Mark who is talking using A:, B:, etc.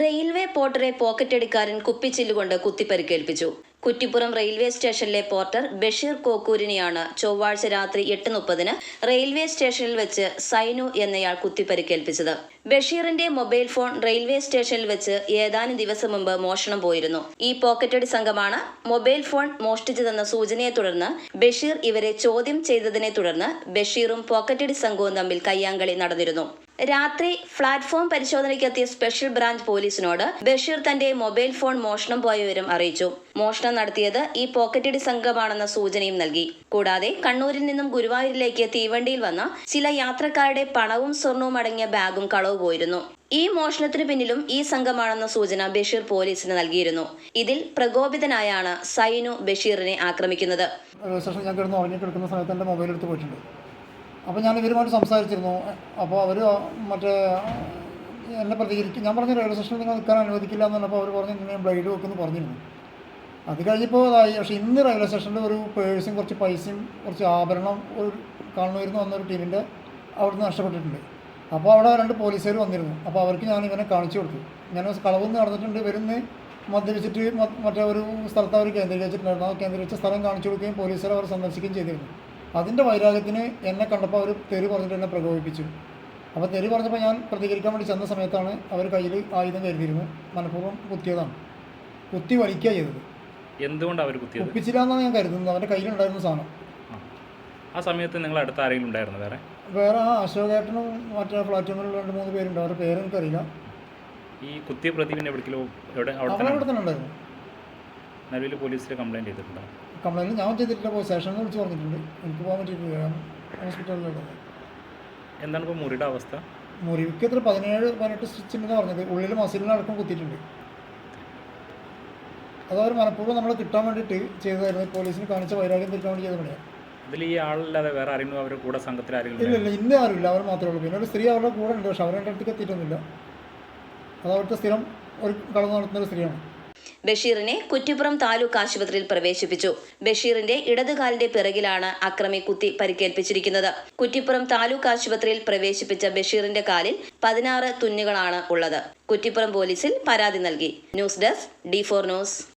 A: Railway പോർട്ടറെ പോക്കറ്റടിക്കാരൻ കുപ്പിച്ചില്ലുകൊണ്ട് കുത്തിപ്പരിക്കേൽപ്പിച്ചു. കുറ്റിപ്പുറം റെയിൽവേ സ്റ്റേഷനിലെ പോർട്ടർ ബഷീർ കോക്കൂരിനെയാണ് ചൊവ്വാഴ്ച രാത്രി എട്ട് മുപ്പതിന് റെയിൽവേ സ്റ്റേഷനിൽ വെച്ച് സൈനു എന്നയാൾ കുത്തിപ്പരിക്കേൽപ്പിച്ചത്. ബഷീറിന്റെ മൊബൈൽ ഫോൺ റെയിൽവേ സ്റ്റേഷനിൽ വെച്ച് ഏതാനും ദിവസം മുമ്പ് മോഷണം പോയിരുന്നു. ഈ പോക്കറ്റടി സംഘമാണ് മൊബൈൽ ഫോൺ മോഷ്ടിച്ചതെന്ന സൂചനയെ തുടർന്ന് ബഷീർ ഇവരെ ചോദ്യം ചെയ്തതിനെ തുടർന്ന് ബഷീറും പോക്കറ്റടി സംഘവും തമ്മിൽ കയ്യാങ്കളി നടന്നിരുന്നു. രാത്രി പ്ലാറ്റ്ഫോം പരിശോധനയ്ക്കെത്തിയ സ്പെഷ്യൽ ബ്രാഞ്ച് പോലീസിനോട് ബഷീർ തന്റെ മൊബൈൽ ഫോൺ മോഷണം പോയ വിവരം അറിയിച്ചു. മോഷണം നടത്തിയത് ഈ പോക്കറ്റടി സംഘമാണെന്ന സൂചനയും നൽകി. കൂടാതെ കണ്ണൂരിൽ നിന്നും ഗുരുവായൂരിലേക്ക് തീവണ്ടിയിൽ വന്ന ചില യാത്രക്കാരുടെ പണവും സ്വർണവും അടങ്ങിയ ബാഗും കളവ് പോയിരുന്നു. ഈ മോഷണത്തിനു പിന്നിലും ഈ സംഘമാണെന്ന സൂചന ബഷീർ പോലീസിന് നൽകിയിരുന്നു. ഇതിൽ പ്രകോപിതനായാണ് സൈനു ബഷീറിനെ ആക്രമിക്കുന്നത്.
B: ഞാൻ കിടന്ന് മൊബൈൽ എടുത്ത് പോയിട്ടുണ്ട്. അപ്പോൾ ഞാൻ ഇവരുമായിട്ട് സംസാരിച്ചിരുന്നു. അപ്പോൾ അവർ മറ്റേ എന്നെ പ്രതികരിക്കും ഞാൻ പറഞ്ഞു റെയിൽവേ സ്റ്റേഷനിൽ നിങ്ങൾ നിൽക്കാൻ അനുവദിക്കില്ല എന്ന് പറഞ്ഞപ്പോൾ അവർ പറഞ്ഞു നിങ്ങൾ ബ്ലൈഡ് വെക്കുമെന്ന് പറഞ്ഞിരുന്നു. അത് കഴിഞ്ഞപ്പോൾ അതായി പക്ഷേ ഇന്ന് റെയിൽവേ സ്റ്റേഷനിൽ ഒരു പേഴ്സും കുറച്ച് പൈസയും കുറച്ച് ആഭരണം ഒരു കാണുമായിരുന്നു വന്ന ഒരു ടീമിന്റെ അവിടുന്ന് നഷ്ടപ്പെട്ടിട്ടുണ്ട്. അപ്പോൾ അവിടെ രണ്ട് പോലീസുകാർ വന്നിരുന്നു. അപ്പോൾ അവർക്ക് ഞാൻ ഇവനെ കാണിച്ചു കൊടുത്തു. ഞാൻ കളവെന്ന് നടന്നിട്ടുണ്ട്. വരുന്ന് മദ്യപിച്ചിട്ട് മറ്റേ ഒരു സ്ഥലത്ത് അവർ കേന്ദ്രീകരിച്ചിട്ടുണ്ടായിരുന്നു. ആ കേന്ദ്രീകരിച്ച സ്ഥലം കാണിച്ചു കൊടുക്കുകയും പോലീസുകാർ അവർ സന്ദർശിക്കുകയും ചെയ്തിരുന്നു. അതിന്റെ വൈരാഗ്യത്തിന് എന്നെ കണ്ടപ്പോൾ അവർ തെറി പറഞ്ഞിട്ട് എന്നെ പ്രകോപിപ്പിച്ചു. അപ്പോൾ തെറി പറഞ്ഞപ്പോൾ ഞാൻ പ്രതികരിക്കാൻ വേണ്ടി ചെന്ന സമയത്താണ് അവർ കയ്യിൽ ആയുധം കരുതിയിരുന്നു മനഃപൂർവം കുത്തിയതാണ്. കുത്തി വലിക്കുക ചെയ്തത്.
C: എന്തുകൊണ്ടാണ് അവർ കുത്തി
B: ഒപ്പിച്ചില്ല എന്നാണ് ഞാൻ കരുതുന്നത്. അവന്റെ കയ്യിലുണ്ടായിരുന്ന സാധനം.
C: ആ. സമയത്ത് നിങ്ങൾ അടുത്ത ആരെങ്കിലും ഉണ്ടായിരുന്നു വേറെ?
B: വേറെ ആ അശോകേട്ടനും മറ്റേ പ്ലാറ്റ്ഫോമിൽ രണ്ട് മൂന്ന് പേരുണ്ട്. അവരുടെ പേര് എനിക്കറിയില്ല.
C: ഈ കുത്തിയ പ്രതി പിന്നെ എവിടെ അവിടെ തന്നെ
B: ഉണ്ടായിരുന്നു.
C: നിലവിൽ പോലീസിൽ കംപ്ലൈന്റ് ചെയ്തിട്ടുണ്ടോ?
B: കംപ്ലൈന്റ് ഞാൻ ചെയ്തിട്ടില്ല പോയി സ്റ്റേഷനിൽ വിളിച്ച് പറഞ്ഞിട്ടുണ്ട്. എനിക്ക് പോകാൻ പറ്റിയിട്ടില്ല ഞാൻ ഹോസ്പിറ്റലിലുള്ളത്
C: എന്താണ് ഇപ്പോൾ മുറിയുടെ അവസ്ഥ?
B: മുറിവിക്ക് എത്ര? പതിനേഴ് പതിനെട്ട് സ്റ്റിച്ച് ഉണ്ടെന്ന് പറഞ്ഞത്. ഉള്ളിൽ മസിലിനടക്കം കുത്തിയിട്ടുണ്ട്. അത് അവർ മനഃപൂർവം നമ്മളെ കിട്ടാൻ വേണ്ടിയിട്ട് ചെയ്തതായിരുന്നു. പോലീസിന് കാണിച്ച വൈരാഗ്യം തീർക്കാൻ വേണ്ടി ചെയ്ത പണിയാണ്
C: ഇതിൽ ഈ ആളല്ലാതെ വേറെ ആരെങ്കിലും അവരുടെ കൂടെ സംഘത്തിൽ ആരെങ്കിലും
B: ഇല്ല ഇല്ല. ഇന്ന ആരുമില്ല അവർ മാത്രമേ ഉള്ളൂ. പിന്നെ ഒരു സ്ത്രീ അവരുടെ കൂടെ ഉണ്ട്. പക്ഷെ അവരുടെ അടുത്തേക്ക് എത്തിയിട്ടൊന്നുമില്ല. അത് അവിടുത്തെ സ്ഥിരം ഒരു കളവ് നടത്തുന്ന ഒരു സ്ത്രീയാണ്.
A: ബഷീറിനെ കുറ്റിപ്പുറം താലൂക്ക് ആശുപത്രിയിൽ പ്രവേശിപ്പിച്ചു. ബഷീറിന്റെ ഇടതുകാലിന്റെ പിറകിലാണ് അക്രമി കുത്തി പരിക്കേൽപ്പിച്ചിരിക്കുന്നത്. കുറ്റിപ്പുറം താലൂക്ക് ആശുപത്രിയിൽ പ്രവേശിപ്പിച്ച ബഷീറിന്റെ കാലിൽ പതിനാറ് തുന്നുകളാണ് ഉള്ളത്. കുറ്റിപ്പുറം പോലീസിൽ പരാതി നൽകി. News desk D four news.